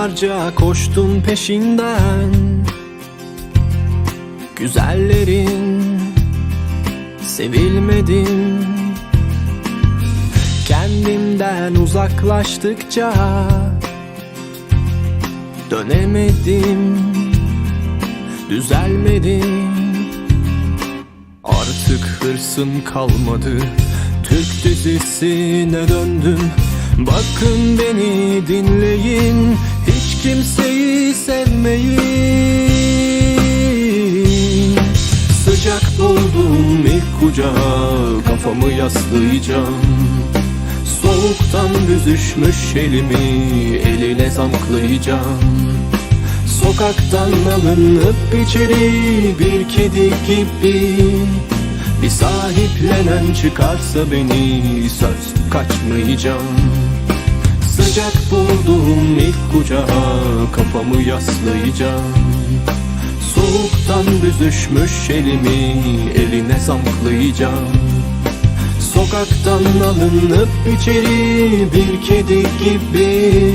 Yıllarca koştum peşinden. Güzellerin Sevilmedim Kendimden uzaklaştıkça Dönemedim Düzelmedim. Artık hırsım kalmadı Türk dizisine döndüm. Bakın beni dinleyin kimseyi sevmeyin. Sıcak buldum ilk kucağa Kafamı yaslayacağım. Soğuktan büzüşmüş elimi Eline zamklayacağım Sokaktan alınıp içeri bir kedi gibi Bir sahiplenen çıkarsa beni söz kaçmayacağım Sıcak bulduğum ilk kucağa kafamı yaslayacağım. Soğuktan büzüşmüş elimi eline zamklayacağım Sokaktan alınıp içeri bir kedi gibi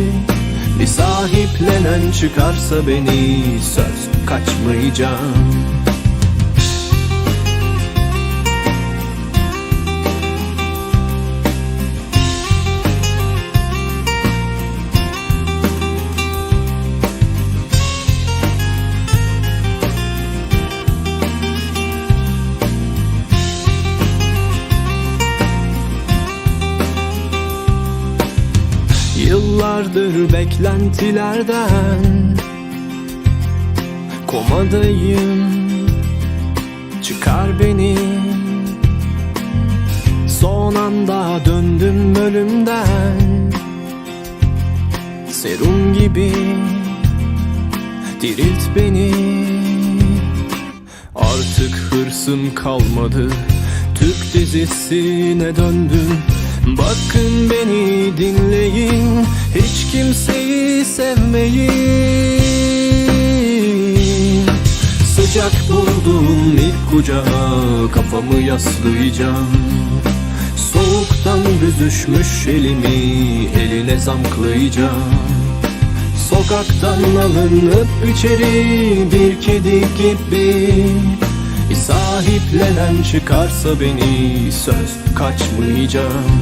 Bir sahiplenen çıkarsa beni söz kaçmayacağım Yıllardır beklentilerden Komadayım. Çıkar beni. Son anda döndüm ölümden. Serum gibi Dirilt beni. Artık hırsım kalmadı. Türk dizisine döndüm Bakın beni dinleyin Hiç kimseyi sevmeyin. Sıcak buldum ilk kucağa Kafamı yaslayacağım. Soğuktan büzüşmüş elimi Eline zamklayacağım Sokaktan alınıp içeri bir kedi gibi Bir sahiplenen çıkarsa beni söz kaçmayacağım.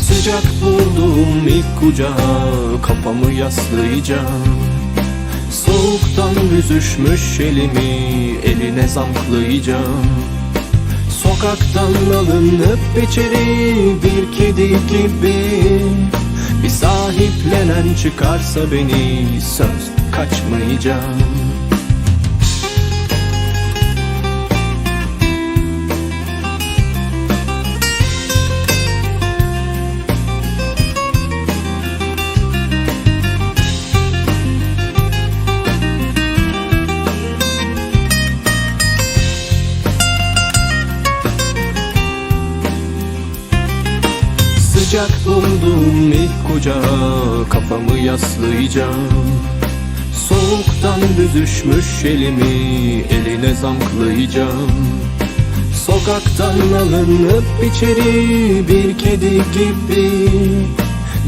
Sıcak bulduğum ilk kucağa kafamı yaslayacağım. Soğuktan büzüşmüş elimi eline zamklayacağım Sokaktan alınıp içeri bir kedi gibi Bir sahiplenen çıkarsa beni söz kaçmayacağım Sıcak buldum ilk kucağa Kafamı yaslayacağım. Soğuktan büzüşmüş elimi Eline zamklayacağım Sokaktan alınıp içeri Bir kedi gibi.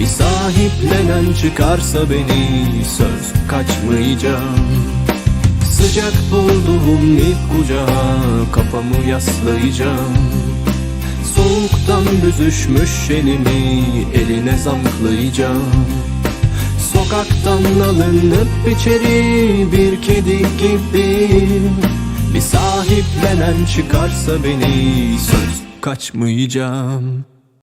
Bir sahiplenen çıkarsa beni Söz kaçmayacağım. Sıcak bulduğum ilk kucağa Kafamı yaslayacağım Soğuktan büzüşmüş elimi eline zamklayacağım Sokaktan alınıp içeri bir kedi gibi Bir sahiplenen çıkarsa beni söz kaçmayacağım